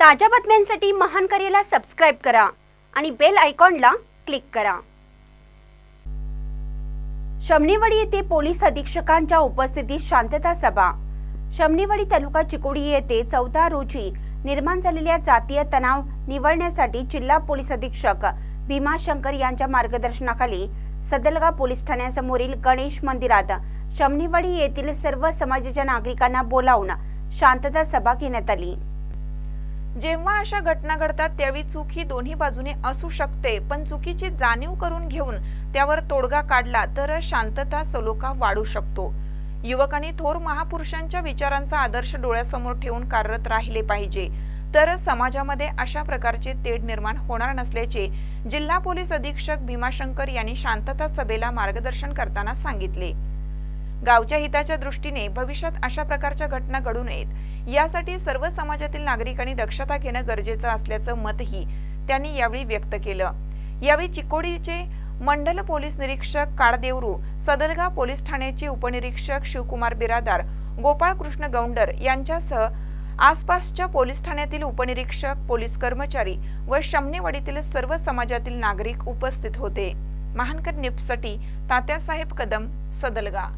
ताज्या बातम्यांसाठी महान करेला सबस्क्राईब करा आणि बेल आयकॉनला क्लिक करा. शमनेवाडी येथे पोलीस अधीक्षकांच्या उपस्थितीत शांतता सभा. शमनेवाडी तालुका चिकोडी येथे चौदा रोजी निर्माण झालेल्या जातीय तणाव निवळण्यासाठी जिल्हा पोलीस अधीक्षक भीमाशंकर यांच्या मार्गदर्शनाखाली सदलगा पोलीस ठाण्यासमोरील गणेश मंदिरात शमनेवाडी येथील सर्व समाजाच्या नागरिकांना बोलावून शांतता सभा घेण्यात आली. जेव्हा अशा घटना घडतात त्यावेळी चूक ही दोन्ही बाजूने असू शकते. पण चुकीची जाणीव करून घेऊन त्यावर तोडगा काढला तर शांतता सलोखा वाढू शकतो. युवकांनी थोर महापुरुषांच्या विचारांचा आदर्श डोळ्यासमोर ठेवून कार्यरत राहिले पाहिजे. तर समाजामध्ये अशा प्रकारचे तेढ निर्माण होणार नसल्याचे जिल्हा पोलीस अधीक्षक भीमाशंकर यांनी शांतता सभेला मार्गदर्शन करताना सांगितले. गावच्या हिताच्या दृष्टीने भविष्यात अशा प्रकारच्या घटना घडू नयेत. यासाठी सर्व समाजातील नागरिकांनी दक्षता घेणं गरजेचं असल्याचं मतही त्यांनी यावेळी व्यक्त केलं. यावेळी चिकोडीचे मंडल पोलीस निरीक्षक काळदेवरू सदलगा पोलीस ठाण्याचे उपनिरीक्षक शिवकुमार बिरादार गोपाळ कृष्ण गौंडर यांच्यासह आसपासच्या पोलीस ठाण्यातील उपनिरीक्षक पोलीस कर्मचारी व शमनेवाडीतील सर्व समाजातील नागरिक उपस्थित होते. महानकर निपसाठी तात्यासाहेब कदम सदलगा